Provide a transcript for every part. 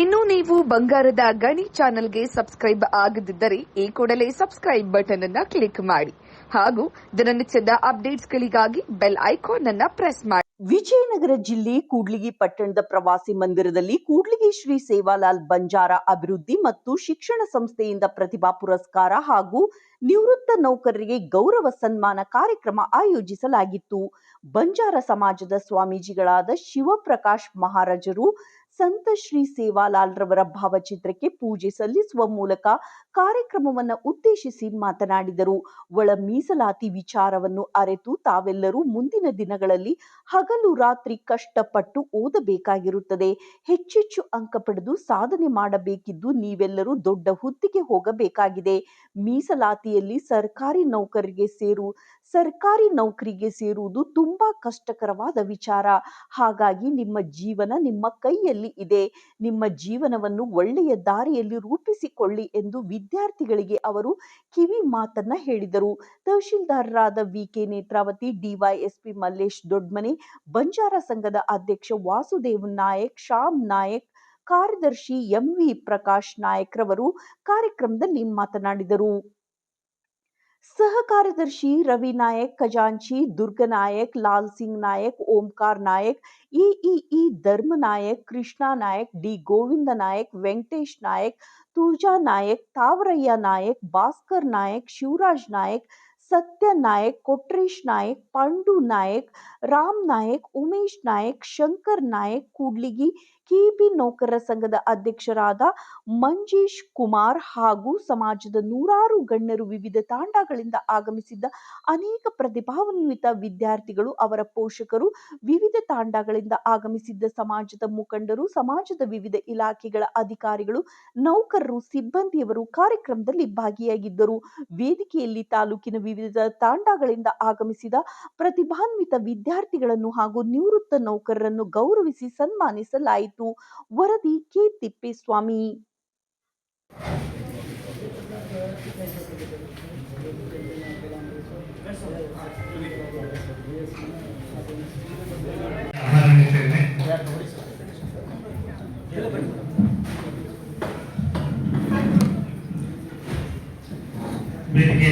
ಇನ್ನು ನೀವು ಬಂಗಾರದ ಗಣಿ ಚಾನೆಲ್ಗೆ ಸಬ್ಸ್ಕ್ರೈಬ್ ಆಗದಿದ್ದರೆ ಈ ಕೂಡಲೇ ಸಬ್ಸ್ಕ್ರೈಬ್ ಬಟನ್ ಅನ್ನ ಕ್ಲಿಕ್ ಮಾಡಿ. ಹಾಗೂ ದಿನನಿತ್ಯದ ಅಪ್ಡೇಟ್ಸ್ಗಳಿಗಾಗಿ ಬೆಲ್ ಐಕಾನ್ ಅನ್ನ ಪ್ರೆಸ್ ಮಾಡಿ. ವಿಜಯನಗರ ಜಿಲ್ಲೆ ಕೂಡ್ಲಿಗಿ ಪಟ್ಟಣದ ಪ್ರವಾಸಿ ಮಂದಿರದಲ್ಲಿ ಕೂಡ್ಲಿಗಿ ಶ್ರೀ ಸೇವಾಲಾಲ್ ಬಂಜಾರ ಅಭಿವೃದ್ಧಿ ಮತ್ತು ಶಿಕ್ಷಣ ಸಂಸ್ಥೆಯಿಂದ ಪ್ರತಿಭಾ ಪುರಸ್ಕಾರ ಹಾಗೂ ನಿವೃತ್ತ ನೌಕರರಿಗೆ ಗೌರವ ಸನ್ಮಾನ ಕಾರ್ಯಕ್ರಮ ಆಯೋಜಿಸಲಾಗಿತ್ತು. ಬಂಜಾರ ಸಮಾಜದ ಸ್ವಾಮೀಜಿಗಳಾದ ಶಿವಪ್ರಕಾಶ್ ಮಹಾರಾಜರು ಸಂತ ಶ್ರೀ ಸೇವಾಲಾಲ್ ರವರ ಭಾವಚಿತ್ರಕ್ಕೆ ಪೂಜೆ ಸಲ್ಲಿಸುವ ಮೂಲಕ ಕಾರ್ಯಕ್ರಮವನ್ನು ಉದ್ದೇಶಿಸಿ ಮಾತನಾಡಿದರು. ಒಳ ಮೀಸಲಾತಿ ವಿಚಾರವನ್ನು ಅರೆತು ತಾವೆಲ್ಲರೂ ಮುಂದಿನ ದಿನಗಳಲ್ಲಿ ಹಗಲು ರಾತ್ರಿ ಕಷ್ಟಪಟ್ಟು ಓದಬೇಕಾಗಿರುತ್ತದೆ. ಹೆಚ್ಚೆಚ್ಚು ಅಂಕ ಪಡೆದು ಸಾಧನೆ ಮಾಡಬೇಕಿದ್ದು ನೀವೆಲ್ಲರೂ ದೊಡ್ಡ ಹುದ್ದೆಗೆ ಹೋಗಬೇಕಾಗಿದೆ. ಮೀಸಲಾತಿಯಲ್ಲಿ ಸರ್ಕಾರಿ ನೌಕರಿಗೆ ಸೇರು, ಸರ್ಕಾರಿ ನೌಕರಿಗೆ ಸೇರುವುದು ತುಂಬಾ ಕಷ್ಟಕರವಾದ ವಿಚಾರ. ಹಾಗಾಗಿ ನಿಮ್ಮ ಜೀವನ ನಿಮ್ಮ ಕೈಯಲ್ಲಿ ಇದೆ. ನಿಮ್ಮ ಜೀವನವನ್ನು ಒಳ್ಳೆಯ ದಾರಿಯಲ್ಲಿ ರೂಪಿಸಿಕೊಳ್ಳಿ ಎಂದು ವಿದ್ಯಾರ್ಥಿಗಳಿಗೆ ಅವರು ಕಿವಿ ಮಾತನ್ನ ಹೇಳಿದರು. ತಹಶೀಲ್ದಾರರಾದ V K Netravathi, DYSP Mallesh Dodmane, Banjara ಸಂಘದ ಅಧ್ಯಕ್ಷ ವಾಸುದೇವ್ ನಾಯಕ್, ಶ್ಯಾಮ್ ನಾಯಕ್, ಕಾರ್ಯದರ್ಶಿ ಎಂವಿ ಪ್ರಕಾಶ್ ನಾಯಕ್ ರವರು ಕಾರ್ಯಕ್ರಮದಲ್ಲಿ ಮಾತನಾಡಿದರು. ಸಹ ಕಾರ್ಯದರ್ಶಿ ರವಿ ನಾಯಕ್ ಖಜಾಂಚಿ Durga Nayak Lal Singh Nayak Omkar Nayak EEE Dharma Nayak Krishna Nayak D Govinda Nayak Venkatesh Nayak Tulaja Nayak Tavarayya Nayak Bhaskar Nayak Shivaraj Nayak Satya Nayak, Kotresh Nayak, Pandu Nayak, Ram Nayak, Umesh Nayak, Shankar Nayak, Kudligi, K P ನೌಕರರ ಸಂಘದ ಅಧ್ಯಕ್ಷರಾದ ಮಂಜೇಶ್ ಕುಮಾರ್ ಹಾಗೂ ಸಮಾಜದ ನೂರಾರು ಗಣ್ಯರು ವಿವಿಧ ತಾಂಡಗಳಿಂದ ಆಗಮಿಸಿದ್ದ ಅನೇಕ ಪ್ರತಿಭಾನ್ವಿತ ವಿದ್ಯಾರ್ಥಿಗಳು, ಅವರ ಪೋಷಕರು ವಿವಿಧ ತಾಂಡಗಳಿಂದ ಆಗಮಿಸಿದ್ದ ಸಮಾಜದ ಮುಖಂಡರು, ಸಮಾಜದ ವಿವಿಧ ಇಲಾಖೆಗಳ ಅಧಿಕಾರಿಗಳು, ನೌಕರರು, ಸಿಬ್ಬಂದಿಯವರು ಕಾರ್ಯಕ್ರಮದಲ್ಲಿ ಭಾಗಿಯಾಗಿದ್ದರು. ವೇದಿಕೆಯಲ್ಲಿ ತಾಲೂಕಿನ ವಿವಿಧ ತಾಂಡಗಳಿಂದ ಆಗಮಿಸಿದ ಪ್ರತಿಭಾನ್ವಿತ ವಿದ್ಯಾರ್ಥಿಗಳನ್ನು ಹಾಗೂ ನಿವೃತ್ತ ನೌಕರರನ್ನು ಗೌರವಿಸಿ ಸನ್ಮಾನಿಸಲಾಯಿತು. ವರದಿ ಕೆ. ತಿಪ್ಪೇಸ್ವಾಮಿ.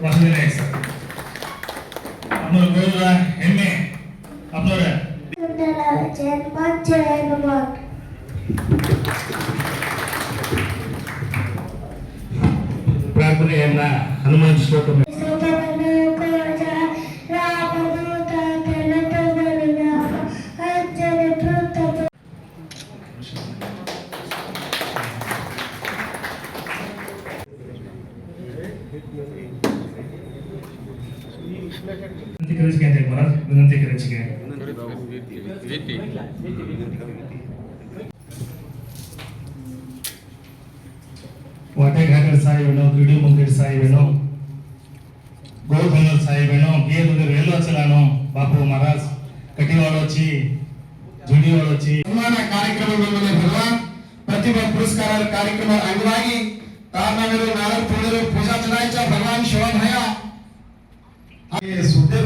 ವಸಂತ ನಾಯಕ್ ಸರ್ ನಮ್ಮ ಗೌರವ ಹೆಮ್ಮೆ ಅಪ್ಪನವರ ಜನ್ಮ ಜನ್ಮ ಪ್ರಾರ್ಥನೆಯನ್ನ ಹನುಮಾನ್ ಶ್ಲೋಕ விண்ணப்பிக்கிறச்சுங்க વાટે ઘાટર સાહેબ એનો કીડી મંદિર સાહેબ એનો ગોળભંગલ સાહેબ એનો બે મંદિર વેલો ચલાનો બાપુ મહારાજ કટીવાળો છે ಜುಡಿಯೋಳು ಚಿ ಸನ್ಮಾನ ಕಾರ್ಯಕ್ರಮದೊಂದಿಗೆ ಬರುವ ಪ್ರತಿಭಾ ಪುರಸ್ಕಾರ ಕಾರ್ಯಕ್ರಮ ಅಂಗವಾಗಿ ತಾರ್ನವರು ನಾಲ್ಕು ಪೂಜರು ಪೂಜಾ ಚಲಾಯಿಸ ಭಗವಾನ್ ಶಿವಭಯ ಸುದ್ದಿ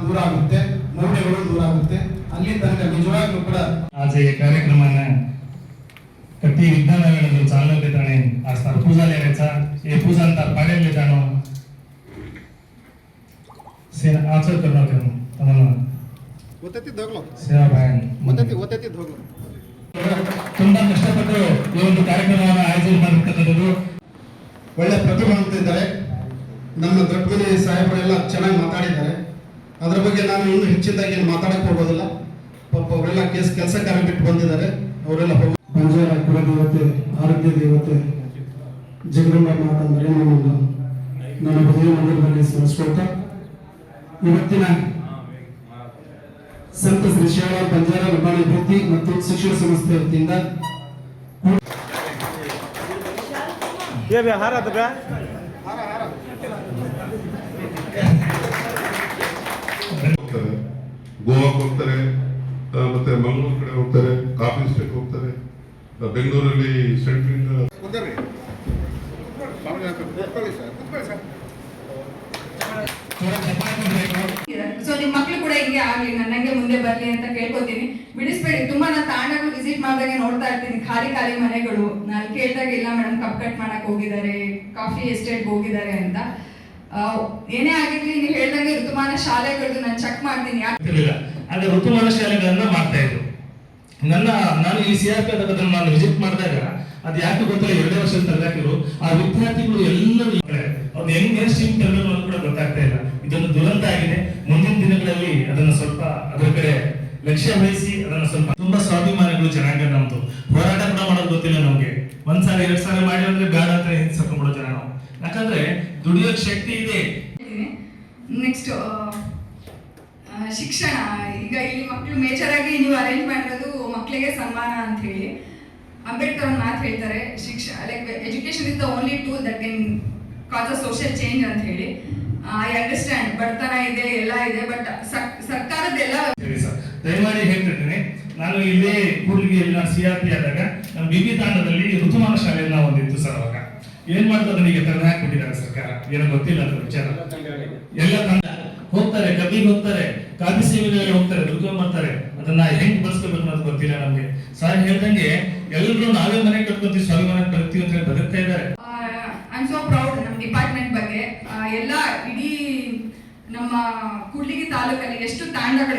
दूर आगते मौल्य दूर आगते आज यह कार्यक्रम प्रति विद्यालय चालन देता आज तर पूजा लिया पूजा पड़े लेता आचर करना कार्यक्रम आयोजन प्रतिभा नम दुरी साहेब चला ಅದ್ರ ಬಗ್ಗೆ ನಾನು ಇನ್ನೂ ಹೆಚ್ಚಿನದಾಗಿ ಏನು ಮಾತಾಡಕ್ಕೆ ಹೋಗೋದಿಲ್ಲ. ಪಾಪ ಅವರೆಲ್ಲ ಕೇಸ್ ಕೆಲಸ ಕಾರ್ಯ ಬಿಟ್ಟು ಬಂದಿದ್ದಾರೆ. ಅವರೆಲ್ಲ ಹೋಗಿ ಬಂಜಾರ ಕುಲದೇವತೆ ಆರೋಗ್ಯ ದೇವತೆ ಜಗದಂಬ ಮಾತಾ ನಾನು ನನ್ನ ಹೃದಯ ಮಂದಿರದಲ್ಲಿ ಸ್ಮರಿಸ್ಕೊಳ್ತಾ ಇವತ್ತಿನ ಸಂತ ಶ್ರೀ ಶಾಲಾ ಬಂಜಾರ ಲಂಬಾಣಿ ಭೂತಿ ಮತ್ತು ಶಿಕ್ಷಣ ಸಂಸ್ಥೆ ವತಿಯಿಂದ ಗೋವಾಕ್ಕೆ ಹೋಗ್ತಾರೆ ಮತ್ತೆ ಮಂಗಳೂರು ಕಡೆ ಹೋಗ್ತಾರೆ ಕಾಫಿ ಸ್ಟೇಟ್ ಹೋಗ್ತಾರೆ ಬೆಂಗಳೂರಲ್ಲಿ ಸೆಂಟ್ರಿಂದ ಸೊ ನಿಮ್ ಮಕ್ಳು ಕೂಡ ಹಿಂಗೆ ಆಗ್ಲಿ ನನ್ನಂಗೆ ಮುಂದೆ ಬರ್ಲಿ ಅಂತ ಕೇಳ್ಕೊತೀನಿ. ಬಿಡಿಸ್ಬೇಡಿ ತುಂಬಾ ನಾ ತಾಂಡಗಳು ವಿಸಿಟ್ ಮಾಡಿದಾಗ ನೋಡ್ತಾ ಇರ್ತೀನಿ. ಖಾಲಿ ಖಾಲಿ ಮನೆಗಳು. ನಾನು ಕೇಳಿದಾಗ ಇಲ್ಲ ಮೇಡಮ್ ಕಪ್ ಕಟ್ ಮಾಡಕ್ ಹೋಗಿದ್ದಾರೆ ಕಾಫಿ ಎಸ್ಟೇಟ್ ಹೋಗಿದ್ದಾರೆ ಅಂತ. ಏನೇ ಆಗಿರ್ಲಿ, ನೀವು ಹೇಳ್ದಂಗೆ ಋತುಮಾನ ಶಾಲೆಗಳದ್ದು ನಾನು ಚೆಕ್ ಮಾಡ್ತೀನಿ. ಅದೇ ಋತುಮಾನ ಶಾಲೆಗಳನ್ನ ಮಾಡ್ತಾ ಇದ್ರು. ನನ್ನ, ನಾನು ಈ ಸಿ ಆರ್ ಪಿ ಅದನ್ನು ನಾನು ವಿಸಿಟ್ ಮಾಡಿದಾಗ, ಅದು ಯಾಕೆ ಗೊತ್ತಿಲ್ಲ, ಎರಡೇ ವರ್ಷದ ತರಗತಿಗಳು, ಆ ವಿದ್ಯಾರ್ಥಿಗಳು ಎಲ್ಲರೂ. ಅವ್ರು ಹೆಂಗ್ ಮೇನ್ ಸ್ಟ್ರೀಮ್ ತರಬೇಕು ಅನ್ನೋದು ಕೂಡ ಗೊತ್ತಾಗ್ತಾ ಇಲ್ಲ. ಇದೊಂದು ದುರಂತ ಆಗಿದೆ. ಮುಂದಿನ ದಿನಗಳಲ್ಲಿ ಅದನ್ನ ಸ್ವಲ್ಪ ಅದರ ಕಡೆ ಲಕ್ಷ್ಯ ವಹಿಸಿ ಅದನ್ನ ಸ್ವಲ್ಪ, ತುಂಬಾ ಸ್ವಾಭಿಮಾನಿಗಳು ಜನಾಂಗ ನಮ್ದು. ಹೋರಾಟ ಕೂಡ ಮಾಡೋದು ಗೊತ್ತಿಲ್ಲ ನಮ್ಗೆ. ಒಂದ್ ಸಾರಿ ಎರಡ್ ಮಾಡಿ ಅಂದ್ರೆ ಬೇಡ ಅಂತ ಹಿಂಸಕೊಂಡ್ಬಿಡೋ ಜನ ನಾವು ಯಾಕಂದ್ರೆ ದುಡಿಯೋಕ್ ಶಕ್ತಿ ಇದೆ. ನೆಕ್ಸ್ಟ್ ಶಿಕ್ಷಣ. ಈಗ ಇಲ್ಲಿ ಮಕ್ಕಳು ಮೇಜರ್ ಆಗಿ ನೀವು ಅರೇಂಜ್ ಮಾಡಿರೋದು ಮಕ್ಕಳಿಗೆ ಸನ್ಮಾನ ಅಂತ ಹೇಳಿ. ಅಂಬೇಡ್ಕರ್ ಅವ್ರ ಮಾತು ಹೇಳ್ತಾರೆ ಶಿಕ್ಷಣ like education is the only tool that can cause a social change ಅಂತ ಹೇಳಿ. ಐ ಅಂಡರ್ಸ್ಟ್ಯಾಂಡ್ ಬಡತನ ಇದೆ ಎಲ್ಲ ಇದೆ ಬಟ್ ಸರ್ಕಾರದ್ದೆಲ್ಲ ಸರಿ ಸರ್ ದಯಮಾಡಿ ಹೇಳ್ತಿರ್ತೀನಿ ನಾನು ಇಲ್ಲೇ ಕೂಡಲಿಗೆ ನಾನು ಸಿ ಆರ್ ಪಿ ಆದಾಗ ನಮ್ಮ ಬಿಬಿ ತಾಂಡದಲ್ಲಿ ಋತುಮಾನ ಶಾಲೆಯನ್ನು ಹೊಂದಿತ್ತು ಸರ್ ಅವಾಗ. ಏನ್ ಮಾಡ್ತಾರೆ ನನಗೆ ತಂಡ ಹಾಕ್ಬಿಟ್ಟಿದ್ದಾರೆ ಸರ್ಕಾರ? ಏನೋ ಗೊತ್ತಿಲ್ಲ ಅದ್ರ ವಿಚಾರ. ಎಲ್ಲ ತಂಡ ಹೋಗ್ತಾರೆ, ಕಬ್ಬಿಗೆ ಹೋಗ್ತಾರೆ, ಕಾಫಿ ಸೇವೆಗಳಲ್ಲಿ ಹೋಗ್ತಾರೆ ದುಡ್ಕೊಂಡ್ ಮಾಡ್ತಾರೆ. ಅದನ್ನ ಹೆಂಗ್ ಬಳಸ್ಕೋಬೇಕು ಅನ್ನೋದು ಗೊತ್ತಿಲ್ಲ ನಮ್ಗೆ. ಸರ್ ಹೇಳ್ದಂಗೆ ಎಲ್ಲರೂ ನಾವೇ ಮನೆ ಕಟ್ಕೊಂತೀವಿ ಸ್ವಾಭಿಮಾನ ಕಟ್ತೀವಿ ಅಂತ ಹೇಳಿ ಬದುಕ್ತಾ ಇದ್ದಾರೆ. ಐ ಆಮ್ ಡಿಪಾರ್ಟ್ಮೆಂಟ್ ಬಗ್ಗೆ. ಎಲ್ಲ ಇಡೀ ನಮ್ಮ ಕೂಡ್ಲಿಗಿ ತಾಲೂಕಲ್ಲಿ ಎಷ್ಟು ತಾಂಡಗಳು